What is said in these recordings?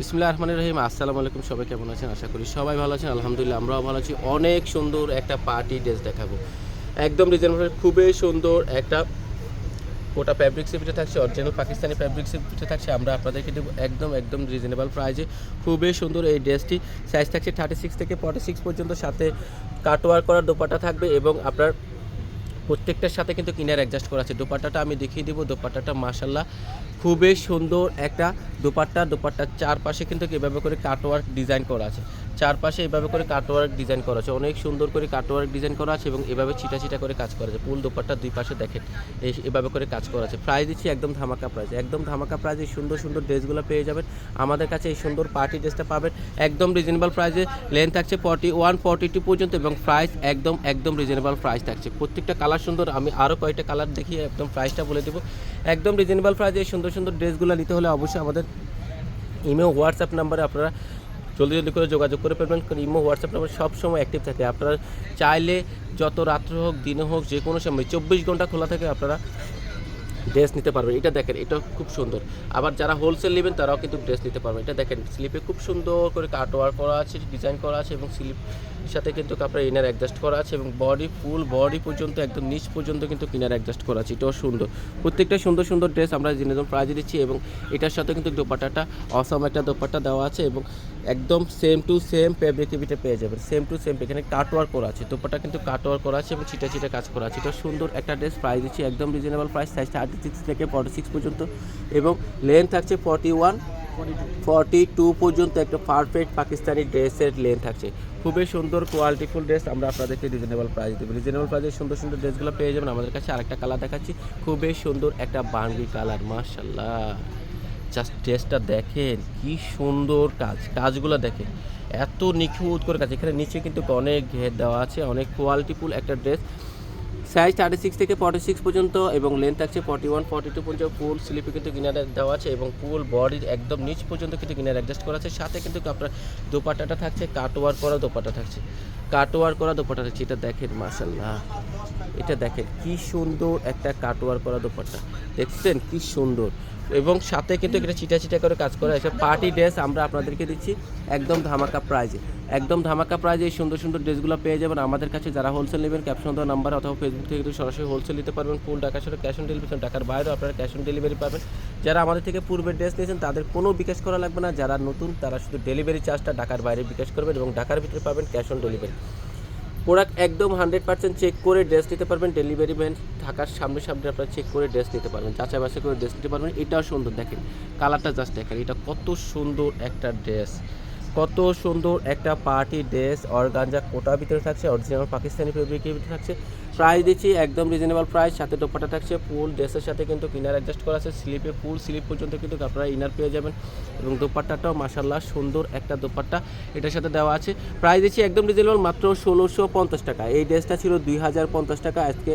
বিসমুল্লাহ রহমান রহিম। আসসালামু আলাইকুম, সবাই কেমন আছেন? আশা করি সবাই ভালো আছেন। আলহামদুলিল্লাহ, আমরাও ভালো আছি। অনেক সুন্দর একটা পার্টি ড্রেস দেখাবো। একদম রিজনেবল খুবই সুন্দর একটা ওটা ফ্যাব্রিক্সের ভিতরে থাকছে অরিজিনাল পাকিস্তানি ফ্যাব্রিক্সের ভিতরে থাকছে। আমরা আপনাদেরকে দেবো একদম একদম রিজনেবল প্রাইজে খুবই সুন্দর এই ড্রেসটি। সাইজ থাকছে থার্টি সিক্স থেকে ফর্টি সিক্স পর্যন্ত, সাথে কাটওয়ার করার দোপাটা থাকবে এবং আপনার প্রত্যেকটার সাথে কিন্তু কিনার অ্যাডজাস্ট করা আছে। দোপাট্টাটা আমি দেখিয়ে দিব। দোপাট্টাটা মাসাল্লাহ খুবই সুন্দর একটা দোপাট্টা। দোপাট্টার চারপাশে কিন্তু এভাবে করে কাটওয়ার্ক ডিজাইন করা আছে। চারপাশে এভাবে করে কাটওয়ার্ক ডিজাইন করা আছে। অনেক সুন্দর করে কাটওয়ার্ক ডিজাইন করা আছে এবং এভাবে ছিটা ছিটা করে কাজ করা আছে। ফুল দোপাট্টার দুই পাশে দেখেন, এই এভাবে করে কাজ করা আছে। প্রাইস দিচ্ছি একদম ধামাকা প্রাইস একদম ধামাকা প্রাইজে সুন্দর সুন্দর ড্রেসগুলো পেয়ে যাবেন। আমাদের কাছে এই সুন্দর পার্টি ড্রেসটা পাবেন। একদম রিজনেবল প্রাইসে লেন্থ থাকছে ফর্টি ওয়ান ফর্টি টু পর্যন্ত এবং প্রাইস একদম একদম রিজনেবল প্রাইস থাকছে। প্রত্যেকটা কালার সুন্দর। আমি আরও কয়েকটা কালার দেখিয়ে একদম প্রাইসটা বলে দেবো। একদম রিজনেবল প্রাইসে সুন্দর সুন্দর ড্রেসগুলো নিতে হলে অবশ্যই আমাদের ইমেল হোয়াটসঅ্যাপ নাম্বারে আপনারা জলদি জলদি করে যোগাযোগ করে ফেলবেন কারণ ইমো, হোয়াটসঅ্যাপ নাম্বার সবসময় অ্যাক্টিভ থাকে। আপনারা চাইলে যত রাত্র হোক, দিনে হোক, যে কোনো সময় চব্বিশ ঘণ্টা খোলা থাকে, আপনারা ড্রেস নিতে পারবেন। এটা দেখেন, এটা খুব সুন্দর। আবার যারা হোলসেল নেবেন, তারাও কিন্তু ড্রেস নিতে পারবেন। এটা দেখেন স্লিপে খুব সুন্দর করে কাটওয়ার করা আছে ডিজাইন করা আছে এবং স্লিপ সাথে কিন্তু আপনার ইনার অ্যাডজাস্ট করা আছে এবং বডি ফুল বডি পর্যন্ত, একদম নিচ পর্যন্ত কিন্তু কিনার অ্যাডজাস্ট করা আছে। এটাও সুন্দর। প্রত্যেকটা সুন্দর সুন্দর ড্রেস আমরা জেনে প্রাইজ দিচ্ছি এবং এটার সাথে কিন্তু দোপাট্টাটা অসম একটা দোপাট্টা দেওয়া আছে এবং একদম সেম টু সেম ফেব্রিকিভিটে পেয়ে যাবেন। সেম টু সেম এখানে কাটওয়ার করা আছে। দোপাট্টা কিন্তু কাটওয়ার করা আছে এবং ছিটা ছিটা কাজ করা আছে। এটা সুন্দর একটা ড্রেস প্রাইস দিচ্ছি, একদম reasonable price size thirty six থেকে ফর্টি সিক্স পর্যন্ত এবং লেন্থ থাকছে ফর্টি ওয়ান ফর্টি টু পর্যন্ত একটা পারফেক্ট পাকিস্তানি ড্রেসের লেন্থ থাকছে। খুবই সুন্দর কোয়ালিটিফুল ড্রেস আমরা আপনাদেরকে রিজনেবল প্রাইস দেবো। রিজনেবল প্রাইসে সুন্দর সুন্দর ড্রেসগুলো পেয়ে যাবেন। আমাদের কাছে আরেকটা কালার দেখাচ্ছি। খুবই সুন্দর একটা বাঙ্গি কালার মার্শাল্লাহ জাস্ট ড্রেসটা দেখেন, কি সুন্দর কাজ। কাজগুলো দেখেন, এত নিখুঁত করে কাজ। এখানে নিচে কিন্তু অনেক ঘের দেওয়া আছে, অনেক কোয়ালিটিফুল একটা ড্রেস সাইজ থার্টি সিক্স থেকে ফর্টি সিক্স পর্যন্ত এবং লেন্থ থাকছে ফর্টি ওয়ান ফর্টি টু পর্যন্ত ফুল স্লিপে কিন্তু কিনারে দেওয়া আছে এবং ফুল বডির একদম নিচ পর্যন্ত কিন্তু কিনার অ্যাডজাস্ট করা আছে। সাথে কিন্তু আপনার দোপাট্টাটা থাকছে কাটওয়ার করা দোপাট্টা থাকছে। কাটওয়ার করা দোপাটা রয়েছে এটা দেখেন মাসাল্লাহ এটা দেখেন কি সুন্দর একটা কাটওয়ার করা দোপাটা দেখছেন কি সুন্দর। এবং সাথে কিন্তু এটা চিটা চিটা করে কাজ করা হয়েছে। পার্টি ড্রেস আমরা আপনাদেরকে দিচ্ছি একদম ধামাকা প্রাইজে। একদম ধামাকা প্রাইজে এই সুন্দর সুন্দর ড্রেসগুলো পেয়ে যাবেন। আমাদের কাছে যারা হোলসেল নেবেন ক্যাপশন দেওয়া নাম্বার অথবা ফেসবুক থেকে সরাসরি হোলসেল নিতে পারবেন। ফুল টাকা সাথে ক্যাশ অন ডেলিভারি টাকার বাইরেও আপনারা ক্যাশ অন ডেলিভারি পাবেন। যারা আমাদের থেকে পূর্বে ড্রেস নিয়েছেন, তাদের কোনো বিকাশ করা লাগবে না। যারা নতুন, তারা শুধু ডেলিভারি চার্জটা ঢাকার বাইরে বিকাশ করবেন এবং ঢাকার ভিতরে পাবেন ক্যাশ অন ডেলিভারি প্রোডাক্ট একদম হান্ড্রেড পার্সেন্ট চেক করে ড্রেস নিতে পারবেন। ডেলিভারি ম্যান ঢাকার সামনে সামনে আপনারা চেক করে ড্রেস নিতে পারবেন। যাচাই বাছাই করে ড্রেস নিতে পারবেন। এটাও সুন্দর, দেখেন। কালারটা জাস্ট দেখেন, এটা কত সুন্দর একটা ড্রেস কত সুন্দর একটা পার্টি ড্রেস অর্গানজা কোটার ভিতরে থাকছে অরিজিনাল পাকিস্তানি ফেব্রিকের ভিতরে থাকছে। প্রাইস দিচ্ছি একদম রিজনেবল প্রাইস সাথে দোপাটা থাকছে ফুল ড্রেসের সাথে কিন্তু কিনার অ্যাডজাস্ট করা আছে স্লিপে ফুল স্লিপ পর্যন্ত কিন্তু আপনারা ইনার পেয়ে যাবেন। এবং দোপাট্টাটাও মাসাল্লাহ সুন্দর একটা দোপাট্টা এটার সাথে দেওয়া আছে। প্রাইস দিচ্ছি একদম রিজনেবল মাত্র ষোলোশো পঞ্চাশ টাকা। এই ড্রেসটা ছিল দুই হাজার পঞ্চাশ টাকা, আজকে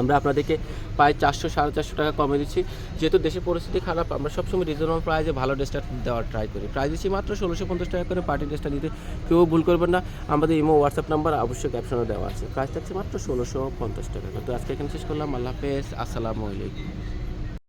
আমরা আপনাদেরকে প্রায় চারশো, সাড়ে চারশো টাকা কমে দিচ্ছি। যেহেতু দেশের পরিস্থিতি খারাপ, আমরা সবসময় রিজনেবল প্রাইজে ভালো ড্রেসটা দেওয়ার ট্রাই করি। প্রাইজ দিচ্ছি মাত্র ষোলোশো পঞ্চাশ টাকা করে পার্টি ড্রেসটা নিতে। কেউ ভুল করবেন না, আমাদের ইমো হোয়াটসঅ্যাপ নাম্বার অবশ্যই ক্যাপশনে দেওয়া আছে। প্রাইস থাকছে মাত্র ষোলোশো পঞ্চাশ টাকা। তো আজকে এখানে শেষ করলাম। আল্লাহ হাফেজ। আসসালামু আলাইকুম।